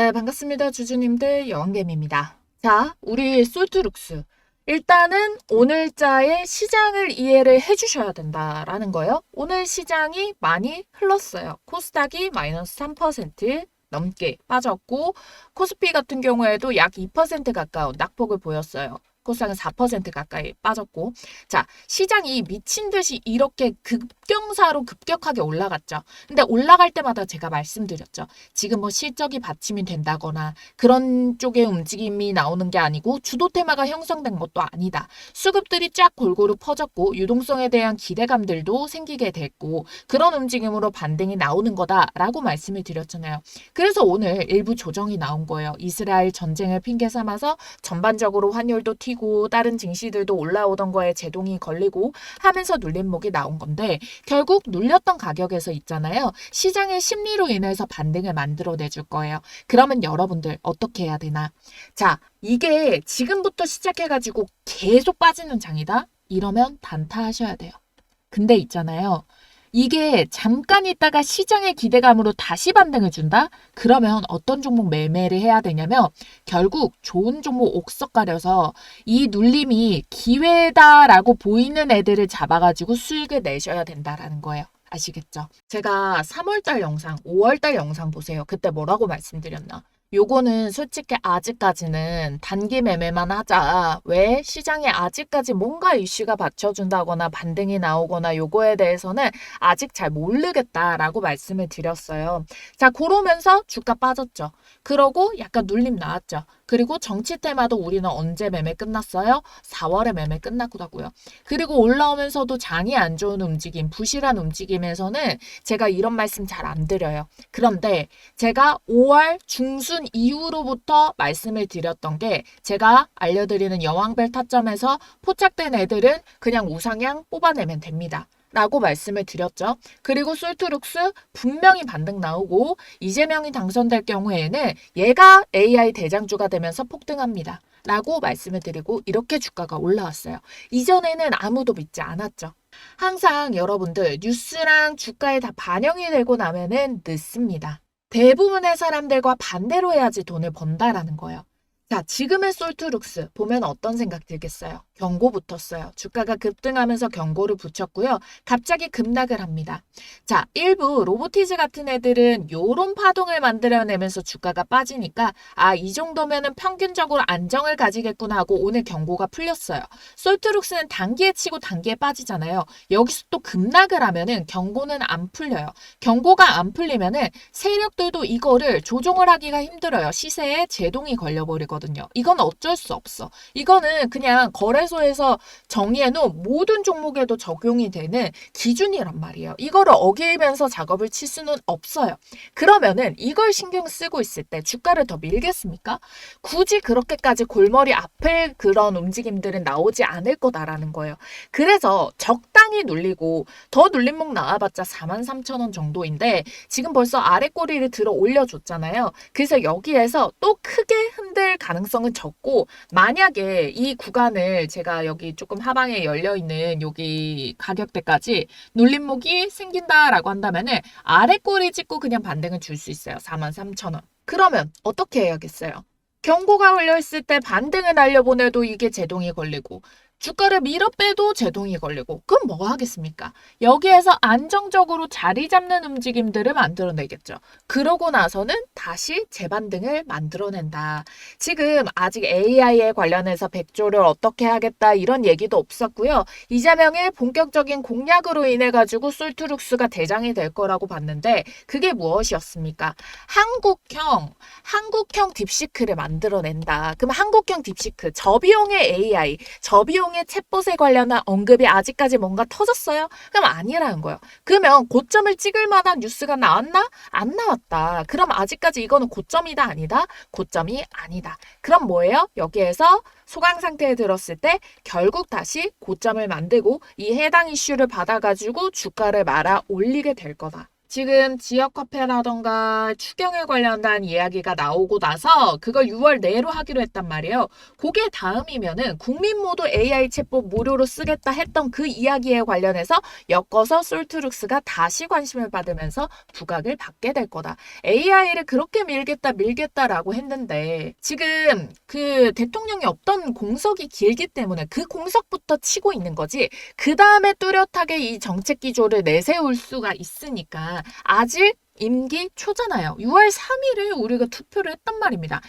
네, 반갑습니다. 주주님들 여왕개미입니다. 자, 우리 솔트룩스. 일단은 오늘자의 시장을 이해를 해주셔야 된다라는 거예요. 오늘 시장이 많이 흘렀어요. 코스닥이 마이너스 3% 넘게 빠졌고 코스피 같은 경우에도 약 2% 가까운 낙폭을 보였어요. 코스닥은 4% 가까이 빠졌고 자 시장이 미친 듯이 이렇게 급경사로 급격하게 올라갔죠. 근데 올라갈 때마다 제가 말씀드렸죠. 지금 뭐 실적이 받침이 된다거나 그런 쪽의 움직임이 나오는 게 아니고 주도 테마가 형성된 것도 아니다. 수급들이 쫙 골고루 퍼졌고 유동성에 대한 기대감들도 생기게 됐고 그런 움직임으로 반등이 나오는 거다라고 말씀을 드렸잖아요. 그래서 오늘 일부 조정이 나온 거예요. 이스라엘 전쟁을 핑계 삼아서 전반적으로 환율도 튀고 다른 증시들도 올라오던 거에 제동이 걸리고 하면서 눌림목이 나온 건데 결국 눌렸던 가격에서 있잖아요. 시장의 심리로 인해서 반등을 만들어내 줄 거예요. 그러면 여러분들 어떻게 해야 되나? 자, 이게 지금부터 시작해가지고 계속 빠지는 장이다? 이러면 단타하셔야 돼요. 근데 있잖아요. 이게 잠깐 있다가 시장의 기대감으로 다시 반등을 준다? 그러면 어떤 종목 매매를 해야 되냐면 결국 좋은 종목 옥석 가려서 이 눌림이 기회다라고 보이는 애들을 잡아가지고 수익을 내셔야 된다라는 거예요. 아시겠죠? 제가 3월달 영상, 5월달 영상 보세요. 그때 뭐라고 말씀드렸나? 요거는 솔직히 아직까지는 단기 매매만 하자. 왜? 시장에 아직까지 뭔가 이슈가 받쳐준다거나 반등이 나오거나 요거에 대해서는 아직 잘 모르겠다라고 말씀을 드렸어요. 자, 그러면서 주가 빠졌죠. 그러고 약간 눌림 나왔죠. 그리고 정치 테마도 우리는 언제 매매 끝났어요? 4월에 매매 끝났고요. 그리고 올라오면서도 장이 안 좋은 움직임, 부실한 움직임에서는 제가 이런 말씀 잘 안 드려요. 그런데 제가 5월 중순 이후로부터 말씀을 드렸던 게 제가 알려드리는 여왕벨 타점에서 포착된 애들은 그냥 우상향 뽑아내면 됩니다. 라고 말씀을 드렸죠. 그리고 솔트룩스 분명히 반등 나오고 이재명이 당선될 경우에는 얘가 AI 대장주가 되면서 폭등합니다. 라고 말씀을 드리고 이렇게 주가가 올라왔어요. 이전에는 아무도 믿지 않았죠. 항상 여러분들 뉴스랑 주가에 다 반영이 되고 나면은 늦습니다. 대부분의 사람들과 반대로 해야지 돈을 번다라는 거예요. 자, 지금의 솔트룩스 보면 어떤 생각 들겠어요? 경고 붙었어요. 주가가 급등하면서 경고를 붙였고요. 갑자기 급락을 합니다. 자, 일부 로보티즈 같은 애들은 요런 파동을 만들어내면서 주가가 빠지니까 아, 이 정도면은 평균적으로 안정을 가지겠구나 하고 오늘 경고가 풀렸어요. 솔트룩스는 단기에 치고 단기에 빠지잖아요. 여기서 또 급락을 하면은 경고는 안 풀려요. 경고가 안 풀리면은 세력들도 이거를 조종을 하기가 힘들어요. 시세에 제동이 걸려버리거든요. 이건 어쩔 수 없어. 이거는 그냥 거래 거래소에서 정의해놓은 모든 종목에도 적용이 되는 기준이란 말이에요. 이거를 어기면서 작업을 칠 수는 없어요. 그러면은 이걸 신경 쓰고 있을 때 주가를 더 밀겠습니까? 굳이 그렇게까지 골머리 아플 그런 움직임들은 나오지 않을 거다라는 거예요. 그래서 적당히 눌리고 더 눌림목 나와봤자 43,000원 정도인데 지금 벌써 아래 꼬리를 들어 올려줬잖아요. 그래서 여기에서 또 크게 흔들 가능성은 적고 만약에 이 구간을 제가 여기 조금 하방에 열려 있는 여기 가격대까지 눌림목이 생긴다라고 한다면은 아래 꼬리 찍고 그냥 반등을 줄 수 있어요. 43,000원. 그러면 어떻게 해야겠어요? 경고가 걸려 있을 때 반등을 날려보내도 이게 제동이 걸리고 주가를 밀어 빼도 제동이 걸리고 그럼 뭐 하겠습니까? 여기에서 안정적으로 자리 잡는 움직임들을 만들어내겠죠. 그러고 나서는 다시 재반등을 만들어낸다. 지금 아직 AI에 관련해서 백조를 어떻게 하겠다 이런 얘기도 없었고요. 이재명의 본격적인 공약으로 인해 가지고 솔트룩스가 대장이 될 거라고 봤는데 그게 무엇이었습니까? 한국형 한국형 딥시크를 만들어낸다. 그럼 한국형 딥시크 저비용의 AI 저비용 일종의 챗봇에 관련한 언급이 아직까지 뭔가 터졌어요? 그럼 아니라는 거예요. 그러면 고점을 찍을 만한 뉴스가 나왔나? 안 나왔다. 그럼 아직까지 이거는 고점이다 아니다? 고점이 아니다. 그럼 뭐예요? 여기에서 소강 상태에 들었을 때 결국 다시 고점을 만들고 이 해당 이슈를 받아가지고 주가를 말아 올리게 될 거다. 지금 지역 화폐라던가 추경에 관련된 이야기가 나오고 나서 그걸 6월 내로 하기로 했단 말이에요. 그게 다음이면은 국민 모두 AI 챗봇 무료로 쓰겠다 했던 그 이야기에 관련해서 엮어서 솔트룩스가 다시 관심을 받으면서 부각을 받게 될 거다. AI를 그렇게 밀겠다 밀겠다라고 했는데 지금 그 대통령이 없던 공석이 길기 때문에 그 공석부터 치고 있는 거지. 그 다음에 뚜렷하게 이 정책 기조를 내세울 수가 있으니까 아직 임기 초잖아요. 6월 3일에 우리가 투표를 했단 말입니다.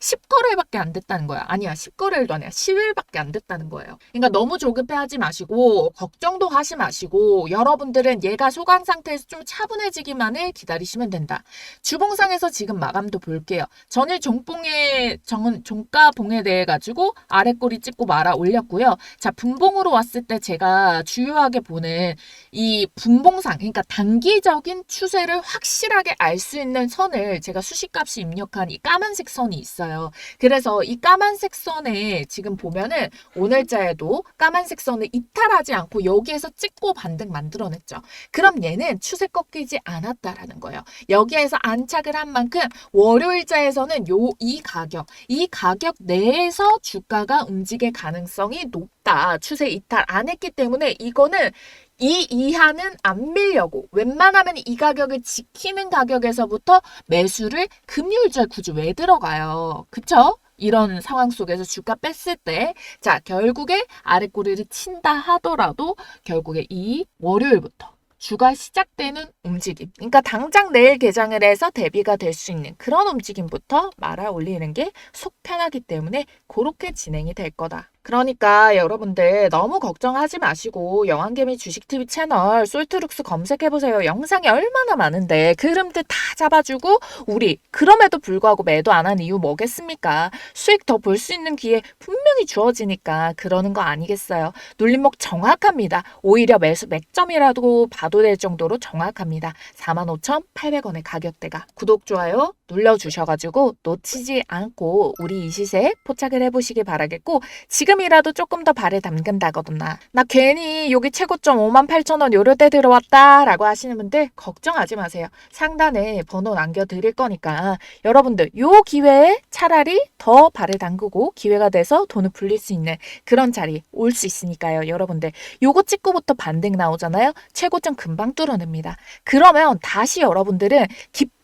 10거래밖에 안 됐다는 거야. 아니야, 10거래도 아니야. 10일밖에 안 됐다는 거예요. 그러니까 너무 조급해하지 마시고 걱정도 하지 마시고 여러분들은 얘가 소강 상태에서 좀 차분해지기만을 기다리시면 된다. 주봉상에서 지금 마감도 볼게요. 전일 종봉의 정은 종가봉에 대해 가지고 아래꼬리 찍고 말아 올렸고요. 자, 분봉으로 왔을 때 제가 주요하게 보는 이 분봉상, 그러니까 단기적인 추세를 확실하게 알 수 있는 선을 제가 수식값이 입력한 이 까만색 선이 있어요. 그래서 이 까만색 선에 지금 보면은 오늘자에도 까만색 선을 이탈하지 않고 여기에서 찍고 반등 만들어냈죠. 그럼 얘는 추세 꺾이지 않았다라는 거예요. 여기에서 안착을 한 만큼 월요일자에서는 요 이 가격, 이 가격 내에서 주가가 움직일 가능성이 높 다. 추세 이탈 안 했기 때문에 이거는 이 이하는 안 밀려고 웬만하면 이 가격을 지키는 가격에서부터 매수를 금요일절 굳이 왜 들어가요? 그쵸? 이런 상황 속에서 주가 뺐을 때, 자, 결국에 아랫꼬리를 친다 하더라도 결국에 이 월요일부터 주가 시작되는 움직임. 그러니까 당장 내일 개장을 해서 대비가 될 수 있는 그런 움직임부터 말아 올리는 게 속 편하기 때문에 그렇게 진행이 될 거다. 그러니까 여러분들 너무 걱정하지 마시고 영안개미 주식TV 채널 솔트룩스 검색해보세요. 영상이 얼마나 많은데 그 흐름들 다 잡아주고 우리 그럼에도 불구하고 매도 안 한 이유 뭐겠습니까? 수익 더 볼 수 있는 기회 분명히 주어지니까 그러는 거 아니겠어요? 눌림목 정확합니다. 오히려 매수 맥점이라도 봐도 될 정도로 정확합니다. 45,800원의 가격대가 구독, 좋아요 눌러주셔가지고 놓치지 않고 우리 이 시세 포착을 해보시기 바라겠고 지금이라도 조금 더 발을 담근다거나 나 괜히 여기 최고점 58,000원 요럴 때 들어왔다 라고 하시는 분들 걱정하지 마세요. 상단에 번호 남겨드릴 거니까 여러분들 요 기회에 차라리 더 발을 담그고 기회가 돼서 돈을 불릴 수 있는 그런 자리 올 수 있으니까요. 여러분들 요거 찍고부터 반등 나오잖아요. 최고점 금방 뚫어냅니다. 그러면 다시 여러분들은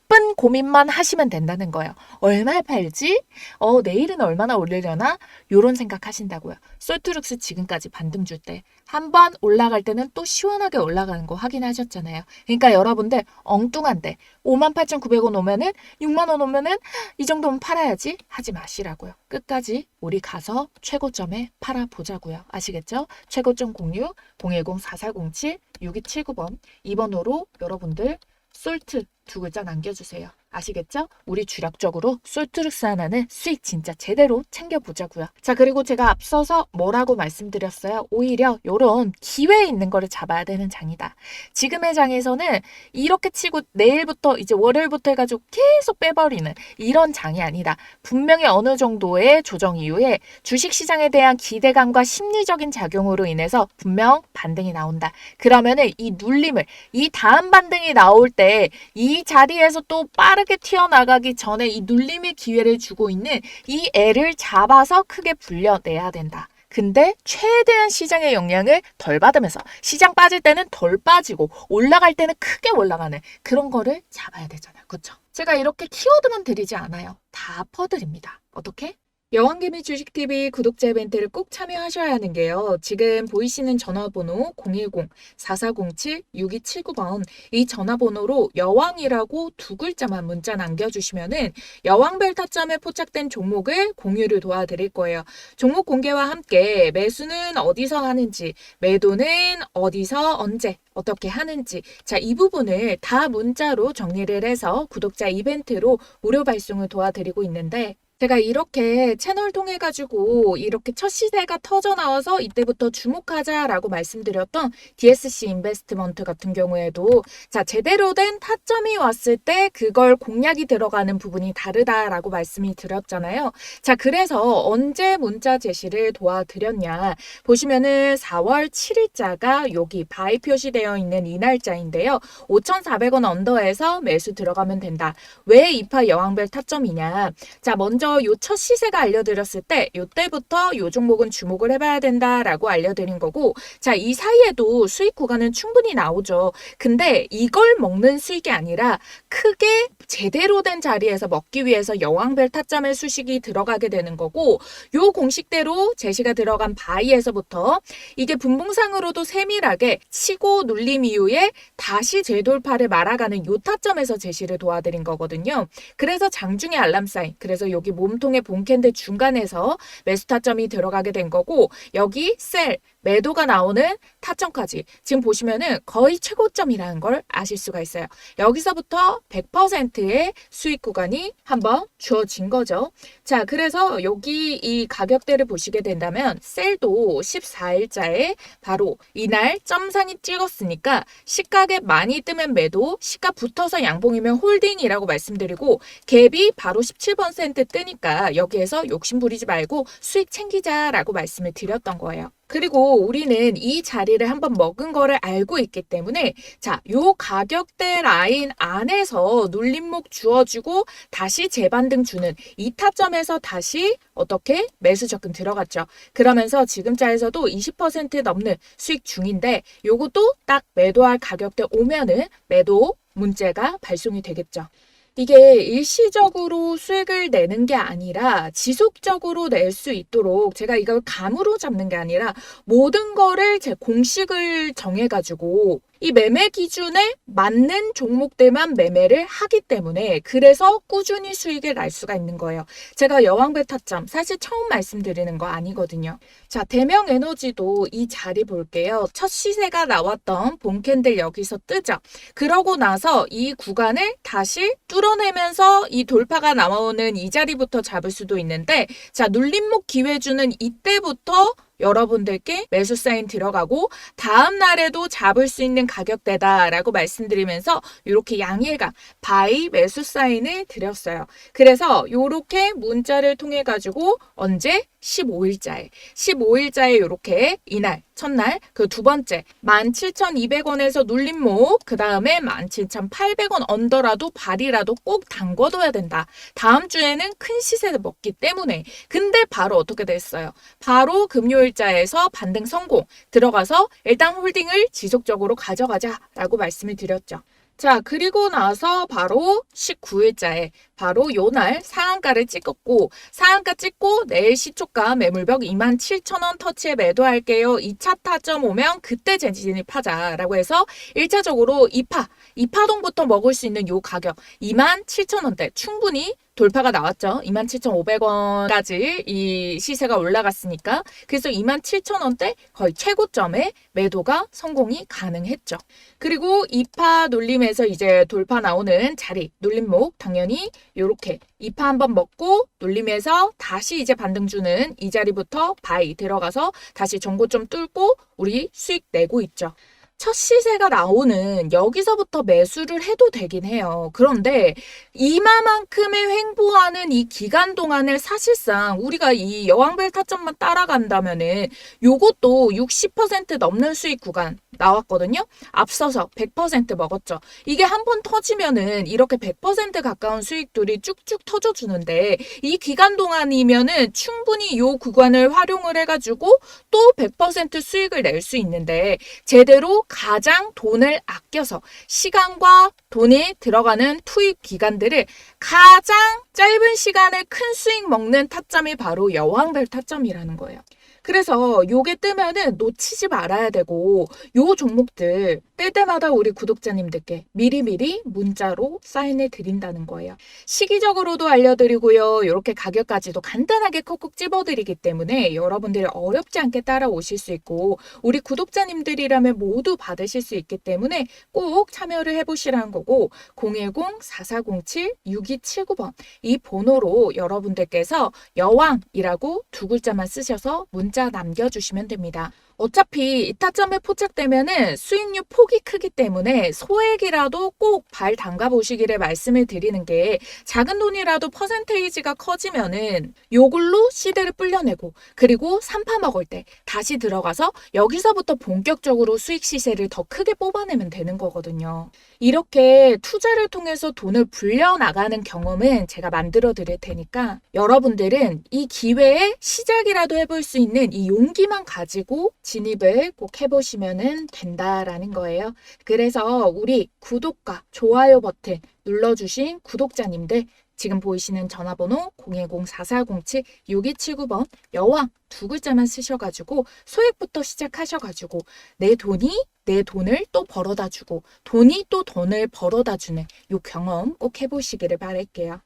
기쁜 고민만 하시면 된다는 거예요. 얼마에 팔지? 어, 내일은 얼마나 올리려나? 요런 생각 하신다고요. 솔트룩스 지금까지 반등 줄 때, 한 번 올라갈 때는 또 시원하게 올라가는 거 확인하셨잖아요. 그러니까 여러분들 엉뚱한데 58,900원 오면은 6만 원 오면은 이 정도면 팔아야지 하지 마시라고요. 끝까지 우리 가서 최고점에 팔아 보자고요. 아시겠죠? 최고점 06 010 4407 6279번 2번으로 여러분들 솔트 두 글자 남겨주세요. 아시겠죠? 우리 주력적으로 솔트룩스 하나는 수익 진짜 제대로 챙겨보자고요. 자 그리고 제가 앞서서 뭐라고 말씀드렸어요? 오히려 요런 기회 있는 거를 잡아야 되는 장이다. 지금의 장에서는 이렇게 치고 내일부터 이제 월요일부터 해가지고 계속 빼버리는 이런 장이 아니다. 분명히 어느 정도의 조정 이후에 주식시장에 대한 기대감과 심리적인 작용으로 인해서 분명 반등이 나온다. 그러면은 이 눌림을 이 다음 반등이 나올 때이 자리에서 또 빠르게 튀어나가기 전에 이 눌림의 기회를 주고 있는 이 애를 잡아서 크게 불려내야 된다. 근데 최대한 시장의 영향을 덜 받으면서 시장 빠질 때는 덜 빠지고 올라갈 때는 크게 올라가는 그런 거를 잡아야 되잖아요. 그렇죠? 제가 이렇게 키워드만 드리지 않아요. 다 퍼드립니다. 어떻게? 여왕개미 주식TV 구독자 이벤트를 꼭 참여하셔야 하는 게요. 지금 보이시는 전화번호 010-4407-6279번 이 전화번호로 여왕이라고 두 글자만 문자 남겨주시면은 여왕별 타점에 포착된 종목을 공유를 도와드릴 거예요. 종목 공개와 함께 매수는 어디서 하는지, 매도는 어디서 언제 어떻게 하는지 자 이 부분을 다 문자로 정리를 해서 구독자 이벤트로 무료 발송을 도와드리고 있는데 제가 이렇게 채널 통해 가지고 이렇게 첫 시세가 터져 나와서 이때부터 주목하자라고 말씀드렸던 DSC 인베스트먼트 같은 경우에도 자 제대로 된 타점이 왔을 때 그걸 공략이 들어가는 부분이 다르다라고 말씀이 드렸잖아요. 자 그래서 언제 문자 제시를 도와드렸냐 보시면은 4월 7일자가 여기 바이 표시되어 있는 이 날짜인데요. 5,400원 언더에서 매수 들어가면 된다. 왜 이파 여왕별 타점이냐? 자 먼저 먼저 요 첫 시세가 알려드렸을 때 요때부터 요 종목은 주목을 해봐야 된다라고 알려드린 거고 자 이 사이에도 수익 구간은 충분히 나오죠. 근데 이걸 먹는 수익이 아니라 크게 제대로 된 자리에서 먹기 위해서 여왕별 타점의 수식이 들어가게 되는 거고 요 공식대로 제시가 들어간 바이에서부터 이게 분봉상으로도 세밀하게 치고 눌림 이후에 다시 재돌파를 말아가는 요 타점에서 제시를 도와드린 거거든요. 그래서 장중의 알람 사인 그래서 여기 몸통의 본캔들 중간에서 매수 타점이 들어가게 된 거고 여기 셀 매도가 나오는 타점까지 지금 보시면은 거의 최고점이라는 걸 아실 수가 있어요. 여기서부터 100%의 수익 구간이 한번 주어진 거죠. 자, 그래서 여기 이 가격대를 보시게 된다면 셀도 14일자에 바로 이날 점상이 찍었으니까 시가에 많이 뜨면 매도, 시가 붙어서 양봉이면 홀딩이라고 말씀드리고 갭이 바로 17% 뜨니까 여기에서 욕심 부리지 말고 수익 챙기자라고 말씀을 드렸던 거예요. 그리고 우리는 이 자리를 한번 먹은 거를 알고 있기 때문에 자, 요 가격대 라인 안에서 눌림목 주어주고 다시 재반등 주는 이 타점에서 다시 어떻게 매수 접근 들어갔죠. 그러면서 지금자에서도 20% 넘는 수익 중인데 요것도 딱 매도할 가격대 오면은 매도 문제가 발송이 되겠죠. 이게 일시적으로 수익을 내는 게 아니라 지속적으로 낼 수 있도록 제가 이걸 감으로 잡는 게 아니라 모든 거를 제 공식을 정해가지고 이 매매 기준에 맞는 종목들만 매매를 하기 때문에 그래서 꾸준히 수익을 날 수가 있는 거예요. 제가 여왕배 타점 사실 처음 말씀드리는 거 아니거든요. 자, 대명 에너지도 이 자리 볼게요. 첫 시세가 나왔던 봄캔들 여기서 뜨죠. 그러고 나서 이 구간을 다시 뚫어내면서 이 돌파가 나오는 이 자리부터 잡을 수도 있는데 자, 눌림목 기회 주는 이때부터 여러분들께 매수 사인 들어가고 다음 날에도 잡을 수 있는 가격대다라고 말씀드리면서 이렇게 양일간 바이 매수 사인을 드렸어요. 그래서 이렇게 문자를 통해 가지고 언제 15일자에 15일자에 이렇게 이날 첫날 그 두 번째 17,200원에서 눌림목 그 다음에 17,800원 언더라도 발이라도 꼭 담궈둬야 된다. 다음 주에는 큰 시세를 먹기 때문에 근데 바로 어떻게 됐어요? 바로 금요일자에서 반등 성공 들어가서 일단 홀딩을 지속적으로 가져가자라고 말씀을 드렸죠. 자, 그리고 나서 바로 19일자에 바로 요날 상한가를 찍었고 상한가 찍고 내일 시초가 매물벽 27,000원 터치에 매도할게요. 2차 타점 오면 그때 재진입하자라고 해서 1차적으로 2파, 2파동부터 먹을 수 있는 요 가격 27,000원대 충분히 돌파가 나왔죠. 27,500원까지 이 시세가 올라갔으니까. 그래서 27,000원대 거의 최고점에 매도가 성공이 가능했죠. 그리고 2파 놀림에서 이제 돌파 나오는 자리, 놀림목 당연히 이렇게 2파 한번 먹고 놀림에서 다시 이제 반등 주는 이 자리부터 바이 들어가서 다시 정고점 뚫고 우리 수익 내고 있죠. 첫 시세가 나오는 여기서부터 매수를 해도 되긴 해요. 그런데 이마만큼의 횡보하는 이 기간 동안을 사실상 우리가 이 여왕벨 타점만 따라간다면은 요것도 60% 넘는 수익 구간 나왔거든요. 앞서서 100% 먹었죠. 이게 한 번 터지면은 이렇게 100% 가까운 수익들이 쭉쭉 터져 주는데 이 기간 동안이면은 충분히 요 구간을 활용을 해 가지고 또 100% 수익을 낼 수 있는데 제대로 가장 돈을 아껴서 시간과 돈이 들어가는 투입 기간들을 가장 짧은 시간에 큰 수익 먹는 타점이 바로 여왕별 타점이라는 거예요. 그래서 요게 뜨면은 놓치지 말아야 되고 요 종목들 뜰 때마다 우리 구독자님들께 미리미리 문자로 사인을 드린다는 거예요. 시기적으로도 알려드리고요. 이렇게 가격까지도 간단하게 콕콕 찝어드리기 때문에 여러분들이 어렵지 않게 따라오실 수 있고 우리 구독자님들이라면 모두 받으실 수 있기 때문에 꼭 참여를 해보시라는 거고 010-4407-6279번 이 번호로 여러분들께서 여왕이라고 두 글자만 쓰셔서 문자 남겨주시면 됩니다. 어차피 이타점에 포착되면은 수익률 폭이 크기 때문에 소액이라도 꼭 발 담가 보시기를 말씀을 드리는 게 작은 돈이라도 퍼센테이지가 커지면은 요걸로 시대를 불려내고 그리고 산파 먹을 때 다시 들어가서 여기서부터 본격적으로 수익 시세를 더 크게 뽑아내면 되는 거거든요. 이렇게 투자를 통해서 돈을 불려 나가는 경험은 제가 만들어 드릴 테니까 여러분들은 이 기회에 시작이라도 해볼 수 있는 이 용기만 가지고 진입을 꼭 해보시면 된다라는 거예요. 그래서 우리 구독과 좋아요 버튼 눌러주신 구독자님들 지금 보이시는 전화번호 010-4407-6279번 여왕 두 글자만 쓰셔가지고 소액부터 시작하셔가지고 내 돈이 내 돈을 또 벌어다 주고 돈이 또 돈을 벌어다 주는 요 경험 꼭 해보시기를 바랄게요.